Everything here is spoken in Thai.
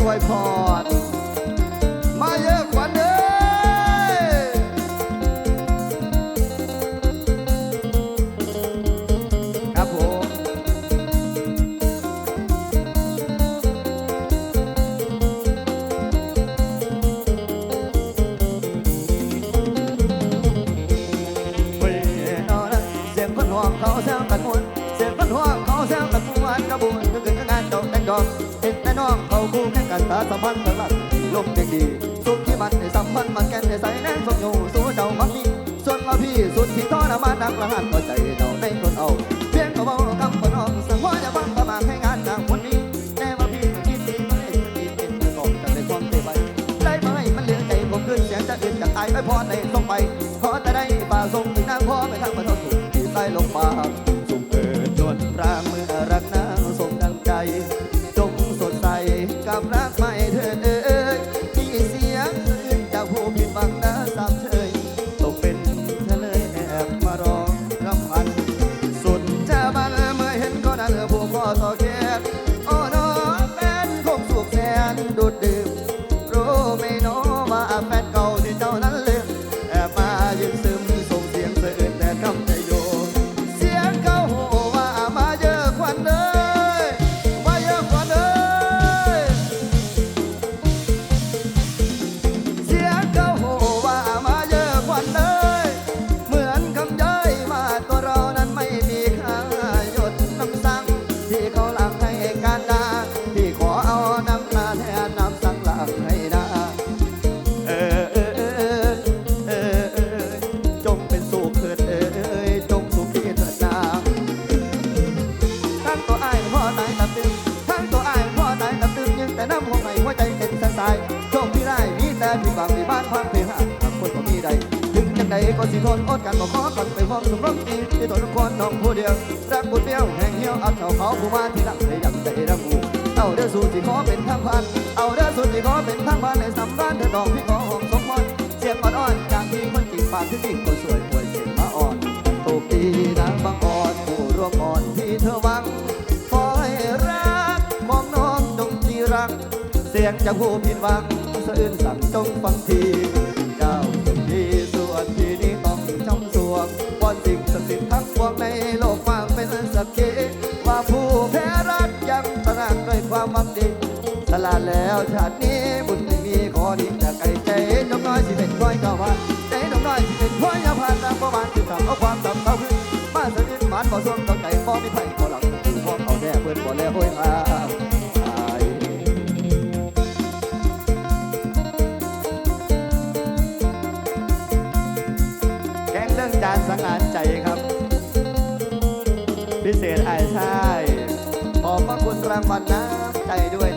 อวยพร มาเยอะกว่าเด้อครับผมเฮ้ยนอนเสียงคนห่วงเขาแซวกันมวนเสียงคน กันตาสัมพันธ์ตลอดลมเด็กดีสุขที่มันในสัมพันธ์มันแก่นในใส่แน่นสมอยู่สู้เจ้ามักมีส่วนว่าพี่สุดที่ทรมานักละหันก็ใจเดาในคนเอาเพียงก็เบาคำคนออกสังว่าอย่าบังประมาทให้งานนางคนนี้แต่ว่าพี่คิดดีไม่ดีเป็นก่อนกันในความเตะไปได้ไหมมันเหลือใจผมขึ้นเสียงจะอื่นจากตายไม่พอในส่งไปขอแต่ได้ นั้นผู้ แต่ผิดหวังที่บ้านพังเพหาหาคนก็มีใดถึงจังใดก็สิทนอดกันบ่ขอกันไปพร้อมสมรมจีที่ตัวทุกคนน้องผู้เดียวรักบุญเบี้ยวแห่งเหี่ยวอัดเขาเขาผู้มาที่รักให้ดังใจรักหมูเอาเด้อสู่ที่ขอเป็นทางผ่านเอาเด้อสู่ที่ขอเป็นทางผ่านในสำรานเธอดอกพี่ขอหอมสมพรเสียงอ่อนๆจากที่คนจริงปากที่จริงคนสวยป่วยเสียงมาอ่อนโชคดีนางบางอ่อนผู้ร่วมอ่อนที่เธอหวังขอให้รักของน้องจงจีรัก เสียงจากผู้ผิดหวัง สะอื้นสั่งจงฟังทีเจ้าจงดีส่วนที่นี้ต้องจำสวงวอนสิ่งศักดิ์สิทธิ์ทั้งปวงในโลกฟังเป็นสักขีว่าผู้แพ้รักยังตระหนักด้วยความมั่งดีสละแล้วชาตินี้บุญไม่มีขอดีแต่ไกลใจน้องน้อยสิเป็นานสังหารใจครับ พิเศษไอ้ชายขอบพระคุณรางวัลน้ำใจด้วย